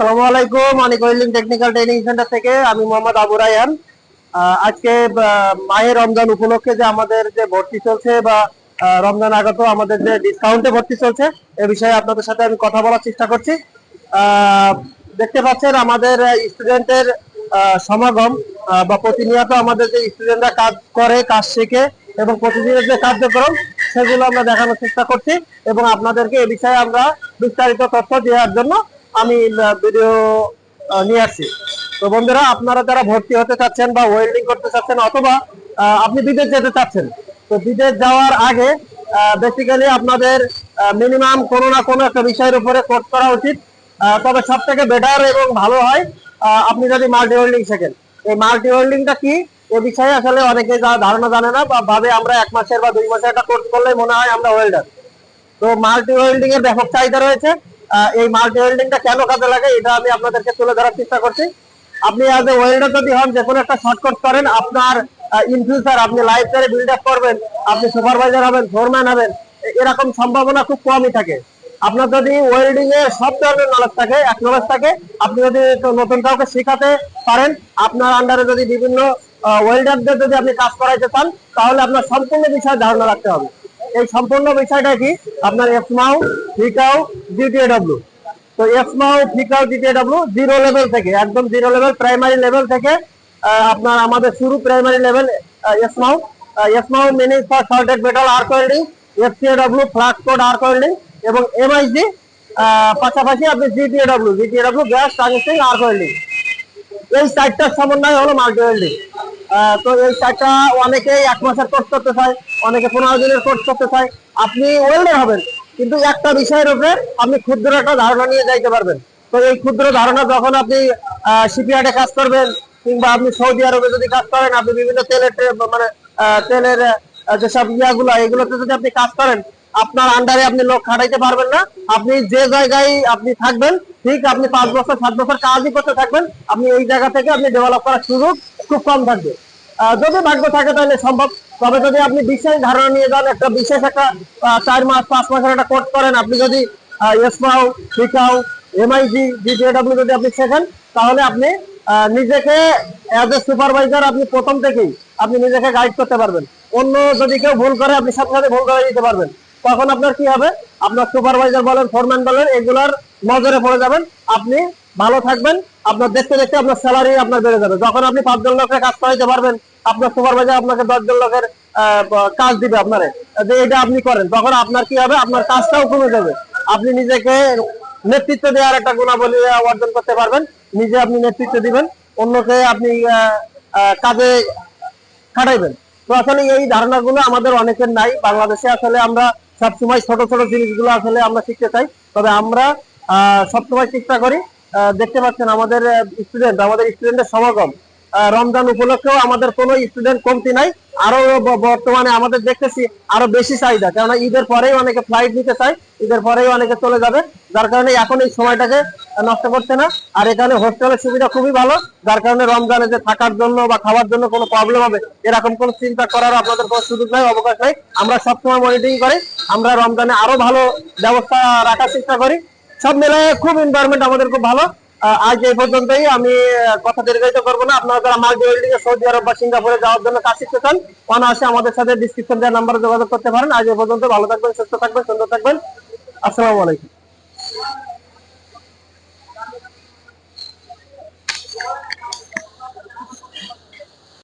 আসসালামু আলাইকুম Anik welding technical training centre থেকে আমি মোহাম্মদ আবু রায়হান। আহ, আজকে মাহে রমজান উপলক্ষে যে আমাদের যে ভর্তি চলছে বা রমজান আগত আমাদের যে ডিসকাউন্টে ভর্তি চলছে এ বিষয়ে আপনাদের সাথে আমি কথা বলার চেষ্টা করছি। দেখতে পাচ্ছেন আমাদের স্টুডেন্টের সমাগম বা প্রতিনিয়ত আমাদের যে স্টুডেন্টরা কাজ করে কাজ শেখে এবং প্রতিদিনের যে কার্যক্রম সেগুলো আমরা দেখানোর চেষ্টা করছি এবং আপনাদেরকে এ বিষয়ে আমরা বিস্তারিত তথ্য দেওয়ার জন্য আমি ভিডিও নিয়ে আসছি। তো বন্ধুরা, আপনারা যারা ভর্তি হতে চাচ্ছেন বা ওয়েল্ডিং করতে চাচ্ছেন অথবা আপনি বিদেশ যেতে চাচ্ছেন, তো বিদেশ যাওয়ার আগে বেসিক্যালি আপনাদের মিনিমাম কোনো না কোনো একটা বিষয়ের উপরে কোর্স করা উচিত। তবে সব থেকে বেটার এবং ভালো হয় আপনি যদি মাল্টি ওয়েল্ডিং শেখেন। এই মাল্টি ওয়েল্ডিংটা কি? এ বিষয়ে আসলে অনেকে যা ধারণা জানে না বা ভাবে আমরা এক মাসের বা দুই মাসের একটা কোর্স করলে মনে হয় আমরা ওয়েল্ডার তো মাল্টি ওয়েল্ডিং এর ব্যাপক চাহিদা রয়েছে। এই মাল্টি ওয়েল্ডিংটা কেন কাজে লাগে, এটা আমি আপনাদেরকে তুলে ধরার চেষ্টা করছি। আপনি অ্যাজ এ ওয়েল্ডার যদি হন, যে কোনো একটা শর্টকাট করেন, আপনার ইন ফিউচার আপনি লাইফ টাইমে বিল্ড আপ করবেন, আপনি সুপারভাইজার হবেন ফোরম্যান হবেন এরকম সম্ভাবনা খুব কমই থাকে। আপনার যদি ওয়েল্ডিং এ সব ধরনের নলেজ থাকে, এক নলেজ থাকে, আপনি যদি নতুন কাউকে শেখাতে পারেন, আপনার আন্ডারে যদি বিভিন্ন ওয়েল্ডারদের যদি আপনি কাজ করাইতে চান, তাহলে আপনার সম্পূর্ণ বিষয়ে ধারণা রাখতে হবে। এই সম্পূর্ণ বিষয়টা কি? আপনার এফমাউ ফিকাউ জিটিএডব্লিউ তো এফমাউ ফিকাউ জিটিএডব্লিউ জিরো লেভেল থেকে, একদম জিরো লেভেল প্রাইমারি লেভেল থেকে আপনার আমাদের শুরু প্রাইমারি লেভেল এফমাউ এফমাউ meaning for salted metal arc welding FCAW flux cored arc welding এবং এমআইজি পাশাপাশি আপনি জিটিএডব্লিউ জিটিএডব্লিউ গ্যাস ট্রানজিস্টিং আর্ক ওয়েল্ডিং এই চারটার সমন্বয় হলো মাল্টি ওয়েল্ডিং তো এই চারটা অনেকেই এক মাসের কোর্স করতে চায়, অনেকে পনেরো দিনের কোর্স করতে চায়। আপনি ওয়েল্ডার হবেন, কিন্তু একটা বিষয়ের উপরে আপনি ক্ষুদ্র একটা ধারণা নিয়ে যাইতে পারবেন। তো এই ক্ষুদ্র ধারণা যখন আপনি শিপইয়ার্ডে কাজ করবেন, কিংবা আপনি সৌদি আরবে যদি কাজ করেন, আপনি বিভিন্ন তেলের মানে তেলের যেসব ইয়াগুলো, এগুলোতে যদি আপনি কাজ করেন, আপনার আন্ডারে আপনি লোক খাটাইতে পারবেন না। আপনি যে জায়গায় আপনি থাকবেন, ঠিক আপনি পাঁচ বছর, সাত বছর কাজই করতে থাকবেন, আপনি এই জায়গা থেকে আপনি ডেভেলপ করার সুযোগ খুব কম থাকবে। যদি ভাগ্য থাকে তাহলে সম্ভব। তবে যদি আপনি বিশেষ ধারণা নিয়ে যান, একটা বিশেষ একটা চার মাস, পাঁচ মাসের একটা কোর্স করেন, আপনি যদি এসমাও শিখাও এমআইজি জিটিএডব্লিউ যদি আপনি শেখেন, তাহলে আপনি নিজেকে অ্যাজ এ সুপারভাইজার আপনি প্রথম থেকেই আপনি নিজেকে গাইড করতে পারবেন। অন্য যদি কেউ ভুল করে, আপনি সাথে সাথে ভুল করে দিতে পারবেন। তখন আপনার কি হবে? আপনার সুপারভাইজার বলেন ফোরম্যান বলেন, এগুলার নজরে পড়ে যাবেন। আপনি ভালো থাকবেন। আপনার দেখতে দেখতে আপনার স্যালারি আপনার বেড়ে যাবে। যখন আপনি পাঁচজন লোকের কাজ করাইতে পারবেন, আপনার সুপারভাইজার আপনাকে দশজন লোকের কাজ দিবে আপনারে। যে এটা আপনি করেন, তখন আপনার কি হবে? আপনার কাজটাও কমে যাবে। আপনি নিজেকে নেতৃত্ব দেওয়ার একটা গুণাবলী অর্জন করতে পারবেন। নিজে আপনি নেতৃত্ব দিবেন, অন্যকে আপনি কাজে খাটাইবেন। তো আসলে এই ধারণাগুলো আমাদের অনেকের নাই। বাংলাদেশে আসলে আমরা সবসময় ছোট ছোট জিনিসগুলো আসলে আমরা শিখতে চাই। তবে আমরা সবসময় চেষ্টা করি দেখতে পাচ্ছেন আমাদের স্টুডেন্ট আমাদের স্টুডেন্টের সমাগম। রমজান উপলক্ষেও আমাদের কোনো স্টুডেন্ট কমতি নাই। আরও বর্তমানে আমাদের দেখতেছি আরও বেশি চাহিদা। কেননা ঈদের পরেই অনেকে ফ্লাইট নিতে চায়, ঈদের পরেই অনেকে চলে যাবে। যার কারণে এখন এই সময়টাকে নষ্ট করছে না। আর এখানে হোস্টেলের সুবিধা খুবই ভালো। যার কারণে রমজানে যে থাকার জন্য বা খাওয়ার জন্য কোনো প্রবলেম হবে, এরকম কোনো চিন্তা করার আপনাদের কোনো সুযোগ নাই, অবকাশ নাই। আমরা সবসময় মনিটরিং করি। আমরা রমজানে আরও ভালো ব্যবস্থা রাখার চেষ্টা করি। সব মেলায় খুব এনভায়রনমেন্ট আমাদের খুব ভালো। আজ এই পর্যন্তই। আমি কথা দীর্ঘায়িত করব না। আপনারা যারা মাল্টি ওয়েল্ডিং এ সৌদি আরব বা সিঙ্গাপুরে যাওয়ার জন্য কাজ শিখতে চান অনায়াসে আমাদের সাথে ডিসক্রিপশন দেওয়া নাম্বারে যোগাযোগ করতে পারেন। আজ এই পর্যন্ত ভালো থাকবেন, সুস্থ থাকবেন, সুন্দর থাকবেন। আসসালামু আলাইকুম।